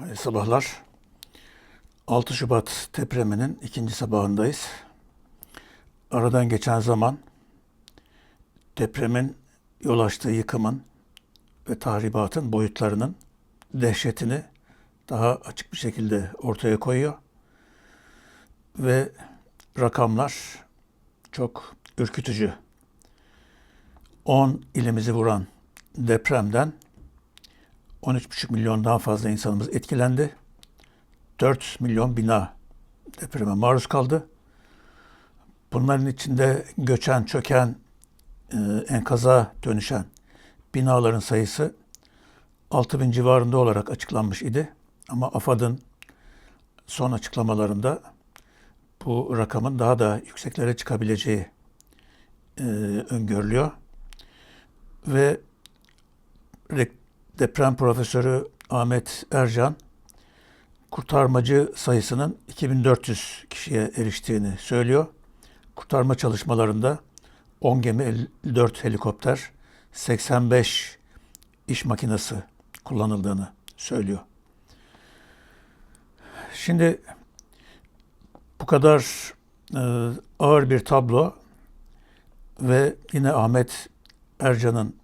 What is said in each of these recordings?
Hayırlı sabahlar. 6 Şubat depreminin ikinci sabahındayız. Aradan geçen zaman depremin yol açtığı yıkımın ve tahribatın boyutlarının dehşetini daha açık bir şekilde ortaya koyuyor. Ve rakamlar çok ürkütücü. 10 ilimizi vuran depremden 13,5 milyondan fazla insanımız etkilendi. 4 milyon bina depreme maruz kaldı. Bunların içinde göçen, çöken, e, enkaza dönüşen binaların sayısı 6 bin civarında olarak açıklanmış idi. Ama AFAD'ın son açıklamalarında bu rakamın daha da yükseklere çıkabileceği e, öngörülüyor. Ve deprem profesörü Ahmet Ercan kurtarmacı sayısının 2400 kişiye eriştiğini söylüyor. Kurtarma çalışmalarında 10 gemi, 54 helikopter, 85 iş makinesi kullanıldığını söylüyor. Şimdi bu kadar e, ağır bir tablo ve yine Ahmet Ercan'ın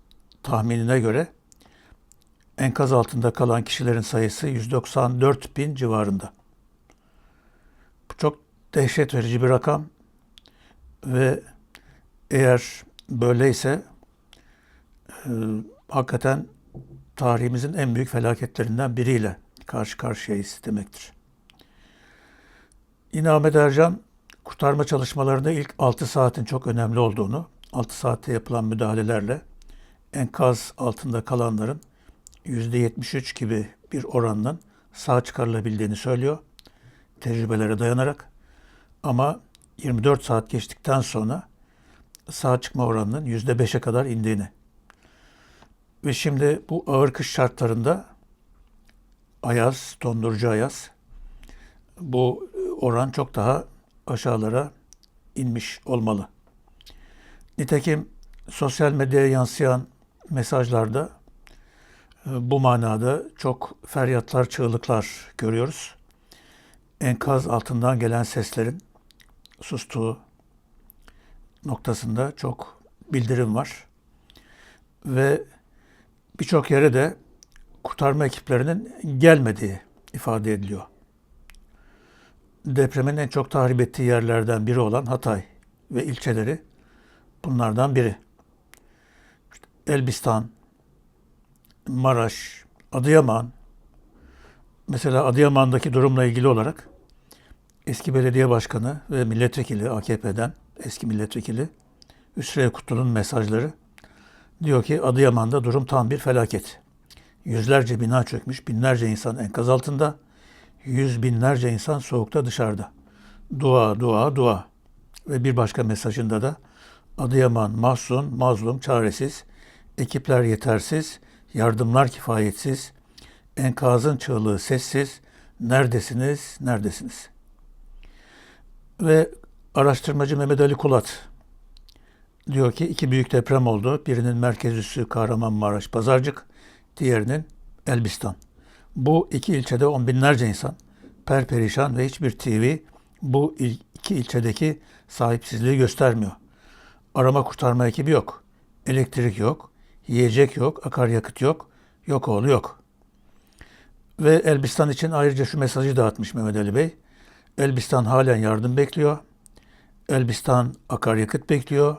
tahminine göre enkaz altında kalan kişilerin sayısı 194 bin civarında. Bu çok dehşet verici bir rakam ve eğer böyleyse e, hakikaten tarihimizin en büyük felaketlerinden biriyle karşı karşıyayız demektir. Yine Ahmet Ercan kurtarma çalışmalarında ilk 6 saatin çok önemli olduğunu, 6 saatte yapılan müdahalelerle enkaz altında kalanların %73 gibi bir oranla sağ çıkarılabildiğini söylüyor. Tecrübelere dayanarak. Ama 24 saat geçtikten sonra sağ çıkma oranının %5'e kadar indiğini. Ve şimdi bu ağır kış şartlarında ayaz, dondurucu ayaz bu oran çok daha aşağılara inmiş olmalı. Nitekim sosyal medyaya yansıyan mesajlarda bu manada çok feryatlar, çığlıklar görüyoruz. Enkaz altından gelen seslerin sustuğu noktasında çok bildirim var. Ve birçok yere de kurtarma ekiplerinin gelmediği ifade ediliyor. Depremin en çok tahrip ettiği yerlerden biri olan Hatay ve ilçeleri bunlardan biri. Elbistan, Maraş, Adıyaman, mesela Adıyaman'daki durumla ilgili olarak eski belediye başkanı ve milletvekili AKP'den eski milletvekili Hüsrev Kutlu'nun mesajları diyor ki Adıyaman'da durum tam bir felaket. Yüzlerce bina çökmüş, binlerce insan enkaz altında, yüz binlerce insan soğukta dışarıda. Dua, dua, dua. Ve bir başka mesajında da Adıyaman mahzun, mazlum, çaresiz, ekipler yetersiz, Yardımlar kifayetsiz, enkazın çığlığı sessiz, neredesiniz, neredesiniz? Ve araştırmacı Mehmet Ali Kulat diyor ki iki büyük deprem oldu. Birinin merkez üssü Kahramanmaraş Pazarcık, diğerinin Elbistan. Bu iki ilçede on binlerce insan perperişan ve hiçbir TV bu iki ilçedeki sahipsizliği göstermiyor. Arama kurtarma ekibi yok. Elektrik yok. Yiyecek yok, akaryakıt yok, yok oğlu yok. Ve Elbistan için ayrıca şu mesajı dağıtmış Mehmet Ali Bey. Elbistan halen yardım bekliyor. Elbistan akaryakıt bekliyor.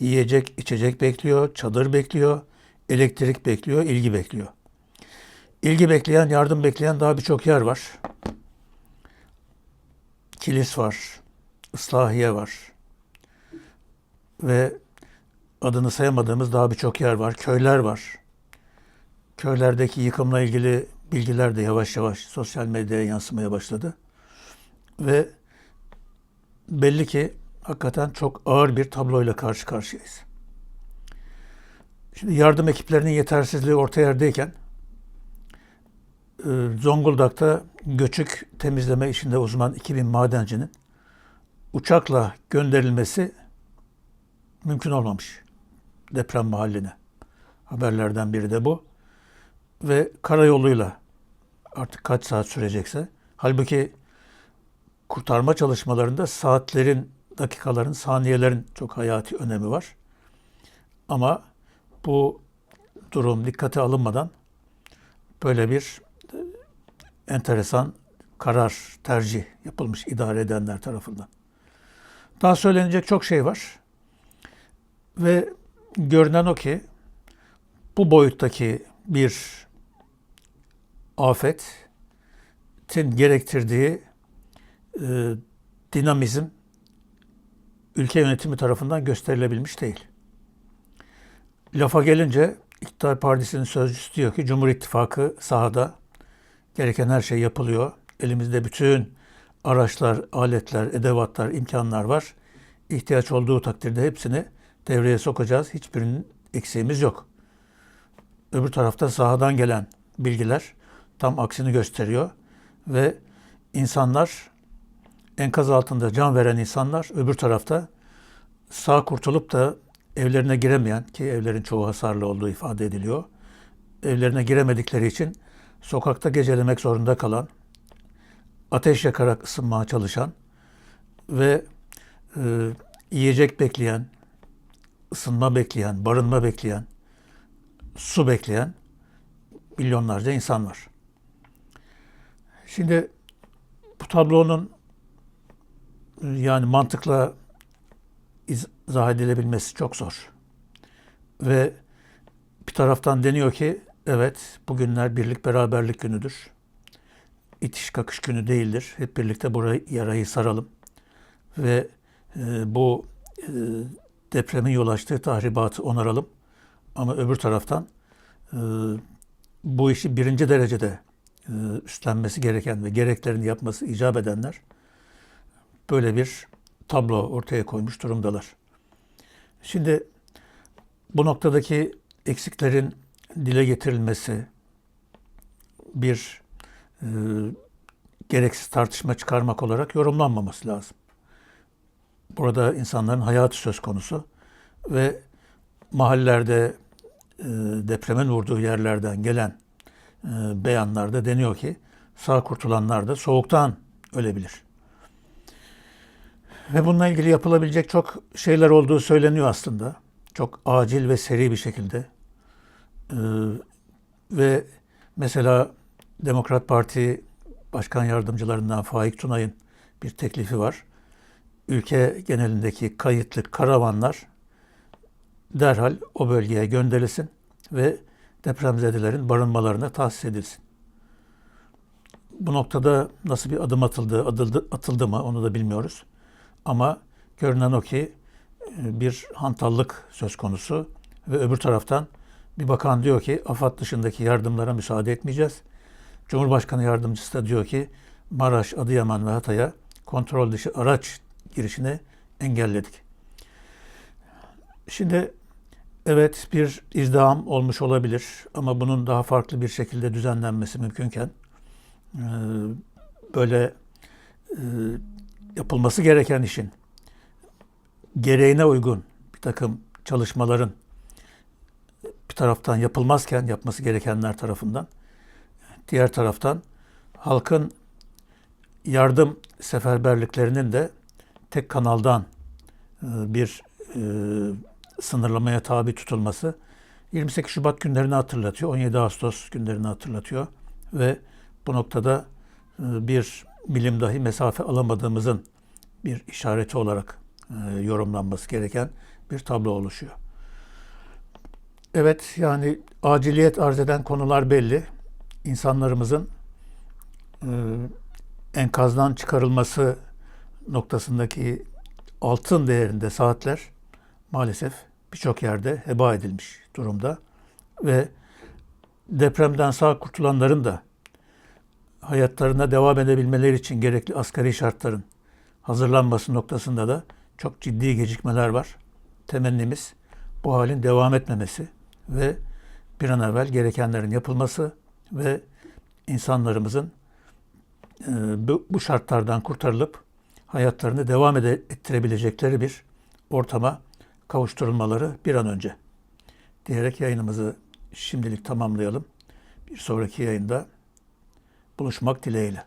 Yiyecek, içecek bekliyor. Çadır bekliyor. Elektrik bekliyor, ilgi bekliyor. İlgi bekleyen, yardım bekleyen daha birçok yer var. Kilis var. Islahiye var. Ve adını sayamadığımız daha birçok yer var, köyler var. Köylerdeki yıkımla ilgili bilgiler de yavaş yavaş sosyal medyaya yansımaya başladı. Ve belli ki hakikaten çok ağır bir tabloyla karşı karşıyayız. Şimdi yardım ekiplerinin yetersizliği orta yerdeyken e, Zonguldak'ta göçük temizleme işinde uzman 2000 madencinin uçakla gönderilmesi mümkün olmamış deprem mahalline. Haberlerden biri de bu. Ve karayoluyla Artık kaç saat sürecekse. Halbuki kurtarma çalışmalarında saatlerin, dakikaların, saniyelerin çok hayati önemi var. Ama bu durum dikkate alınmadan böyle bir e, enteresan karar, tercih yapılmış idare edenler tarafından. Daha söylenecek çok şey var. Ve görünen o ki bu boyuttaki bir afetin gerektirdiği e, dinamizm ülke yönetimi tarafından gösterilebilmiş değil. Lafa gelince İktidar Partisi'nin sözcüsü diyor ki Cumhur İttifakı sahada gereken her şey yapılıyor. Elimizde bütün araçlar, aletler, edevatlar, imkanlar var. İhtiyaç olduğu takdirde hepsini devreye sokacağız. Hiçbirinin eksiğimiz yok. Öbür tarafta sahadan gelen bilgiler tam aksini gösteriyor ve insanlar enkaz altında can veren insanlar öbür tarafta sağ kurtulup da evlerine giremeyen ki evlerin çoğu hasarlı olduğu ifade ediliyor. Evlerine giremedikleri için sokakta gecelemek zorunda kalan, ateş yakarak ısınmaya çalışan ve e, yiyecek bekleyen, ısınma bekleyen, barınma bekleyen, su bekleyen milyonlarca insan var. Şimdi bu tablonun yani mantıkla izah edilebilmesi çok zor. Ve bir taraftan deniyor ki evet bugünler birlik beraberlik günüdür. İtiş kakış günü değildir. Hep birlikte burayı yarayı saralım. Ve e, bu e, depremin yol açtığı tahribatı onaralım. Ama öbür taraftan e, bu işi birinci derecede e, üstlenmesi gereken ve gereklerini yapması icap edenler böyle bir tablo ortaya koymuş durumdalar. Şimdi bu noktadaki eksiklerin dile getirilmesi, bir e, gereksiz tartışma çıkarmak olarak yorumlanmaması lazım. Burada insanların hayatı söz konusu ve mahallelerde e, depremin vurduğu yerlerden gelen e, beyanlarda deniyor ki sağ kurtulanlar da soğuktan ölebilir. Ve bununla ilgili yapılabilecek çok şeyler olduğu söyleniyor aslında. Çok acil ve seri bir şekilde. Ee, ve mesela Demokrat Parti Başkan Yardımcılarından Faik Tunay'ın bir teklifi var. Ülke genelindeki kayıtlı karavanlar derhal o bölgeye gönderilsin ve depremzedelerin barınmalarına tahsis edilsin. Bu noktada nasıl bir adım atıldı, atıldı, atıldı mı onu da bilmiyoruz. Ama görünen o ki e, bir hantallık söz konusu ve öbür taraftan bir bakan diyor ki AFAD dışındaki yardımlara müsaade etmeyeceğiz. Cumhurbaşkanı yardımcısı da diyor ki Maraş, Adıyaman ve Hatay'a kontrol dışı araç girişini engelledik. Şimdi evet bir izdiham olmuş olabilir ama bunun daha farklı bir şekilde düzenlenmesi mümkünken böyle yapılması gereken işin gereğine uygun bir takım çalışmaların bir taraftan yapılmazken yapması gerekenler tarafından diğer taraftan halkın yardım seferberliklerinin de tek kanaldan e, bir e, sınırlamaya tabi tutulması 28 Şubat günlerini hatırlatıyor, 17 Ağustos günlerini hatırlatıyor ve bu noktada e, bir milim dahi mesafe alamadığımızın bir işareti olarak yorumlanması gereken bir tablo oluşuyor. Evet yani aciliyet arz eden konular belli. İnsanlarımızın enkazdan çıkarılması noktasındaki altın değerinde saatler maalesef birçok yerde heba edilmiş durumda ve depremden sağ kurtulanların da hayatlarına devam edebilmeleri için gerekli asgari şartların hazırlanması noktasında da çok ciddi gecikmeler var. Temennimiz bu halin devam etmemesi ve bir an evvel gerekenlerin yapılması ve insanlarımızın bu şartlardan kurtarılıp hayatlarını devam ettirebilecekleri bir ortama kavuşturulmaları bir an önce diyerek yayınımızı şimdilik tamamlayalım. Bir sonraki yayında buluşmak dileğiyle.